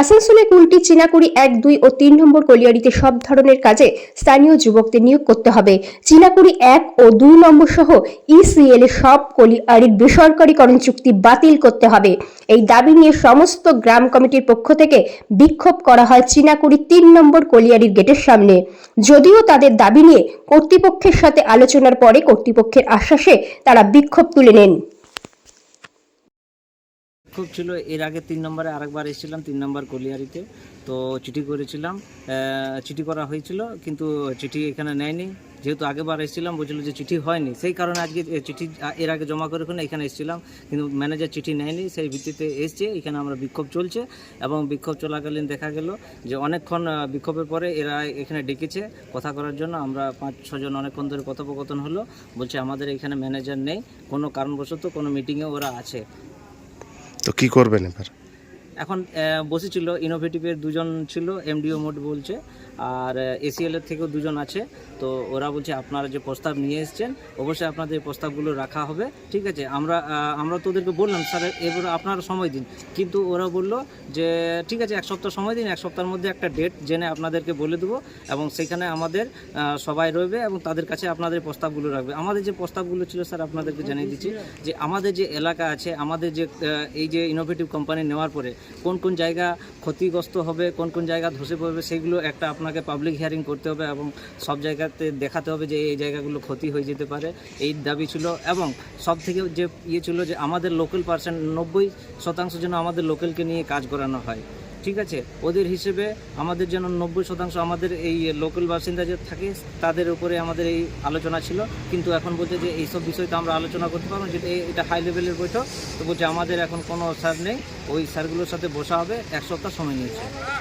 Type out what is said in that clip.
আসানসোলে কুলটি চিনাকুড়ি এক, দুই ও তিন নম্বর কলিয়ারিতে সব ধরনের কাজে স্থানীয় যুবকদের নিয়োগ করতে হবে। চিনাকুড়ি এক ও দুই নম্বর সহ ইসিএল এর সব কলিয়ারির বেসরকারীকরণ চুক্তি বাতিল করতে হবে। এই দাবি নিয়ে সমস্ত গ্রাম কমিটির পক্ষ থেকে বিক্ষোভ করা হয় চিনাকুড়ি তিন নম্বর কলিয়ারির গেটের সামনে। যদিও তাদের দাবি নিয়ে কর্তৃপক্ষের সাথে আলোচনার পরে কর্তৃপক্ষের আশ্বাসে তারা বিক্ষোভ তুলে নেন। খুব ছিল, এর আগে তিন নম্বরে আরেকবার এসেছিলাম, তিন নম্বর কলিয়ারিতে তো চিঠি করেছিলাম চিঠি করা হয়েছিল, কিন্তু চিঠি এখানে নেয়নি। যেহেতু আগেবার এসেছিলাম, বলছিল যে চিঠি হয়নি। সেই কারণে আজকে চিঠি এর আগে জমা করে এখানে এসেছিলাম, কিন্তু ম্যানেজার চিঠি নেয়নি। সেই ভিত্তিতে এসছে, এখানে আমরা বিক্ষোভ চলছে এবং বিক্ষোভ চলাকালীন দেখা গেল যে অনেকক্ষণ বিক্ষোভের পরে এরা এখানে ডেকেছে কথা করার জন্য। আমরা পাঁচ ছজন অনেকক্ষণ ধরে কথোপকথন হলো, বলছে আমাদের এখানে ম্যানেজার নেই। কোনো কারণবশত কোনো মিটিংয়ে ওরা আছে। তো কি করবেন এবার? এখন বসেছিল ইনোভেটিভের দুজন ছিল এমডিও মোড বলছে, আর এসিএল এর থেকেও দুজন আছে। তো ওরা বলছে, আপনারা যে প্রস্তাব নিয়ে এসেছেন, অবশ্যই আপনাদের প্রস্তাবগুলো রাখা হবে, ঠিক আছে? আমরা আমরা তো ওদেরকে বললাম, স্যার, এবার আপনারা সময় দিন। কিন্তু ওরা বলল যে, ঠিক আছে, এক সপ্তাহ সময় দিন, এক সপ্তাহের মধ্যে একটা ডেট জেনে আপনাদেরকে বলে দেবো, এবং সেখানে আমাদের সবাই রইবে, এবং তাদের কাছে আপনাদের প্রস্তাবগুলো রাখবে। আমাদের যে প্রস্তাবগুলো ছিল, স্যার, আপনাদেরকে জানিয়ে দিচ্ছি যে, আমাদের যে এলাকা আছে, আমাদের যে এই যে ইনোভেটিভ কোম্পানি নেওয়ার পরে কোন কোন জায়গা ক্ষতিগ্রস্ত হবে, কোন কোন জায়গা ধসে পড়বে, সেগুলো একটা আপনাকে পাবলিক হিয়ারিং করতে হবে এবং সব জায়গাতে দেখাতে হবে যে এই জায়গাগুলো ক্ষতি হয়ে যেতে পারে। এই দাবি ছিল এবং সব থেকে যে ইয়ে ছিল যে আমাদের লোকাল পার্সেন্ট নব্বই শতাংশ যেন আমাদের লোকালকে নিয়ে কাজ করানো হয়। ঠিক আছে? ওদের হিসেবে আমাদের যেন নব্বই শতাংশ আমাদের এই লোকাল বাসিন্দা যে থাকে, তাদের উপরে আমাদের এই আলোচনা ছিল। কিন্তু এখন বলছে যে এইসব বিষয় তো আমরা আলোচনা করতে পারব এই- এটা হাই লেভেলের বৈঠক। তো বলছে আমাদের এখন কোনো স্যার নেই। ওই স্যারগুলোর সাথে বসা হবে, এক সপ্তাহ সময় নিয়েছে।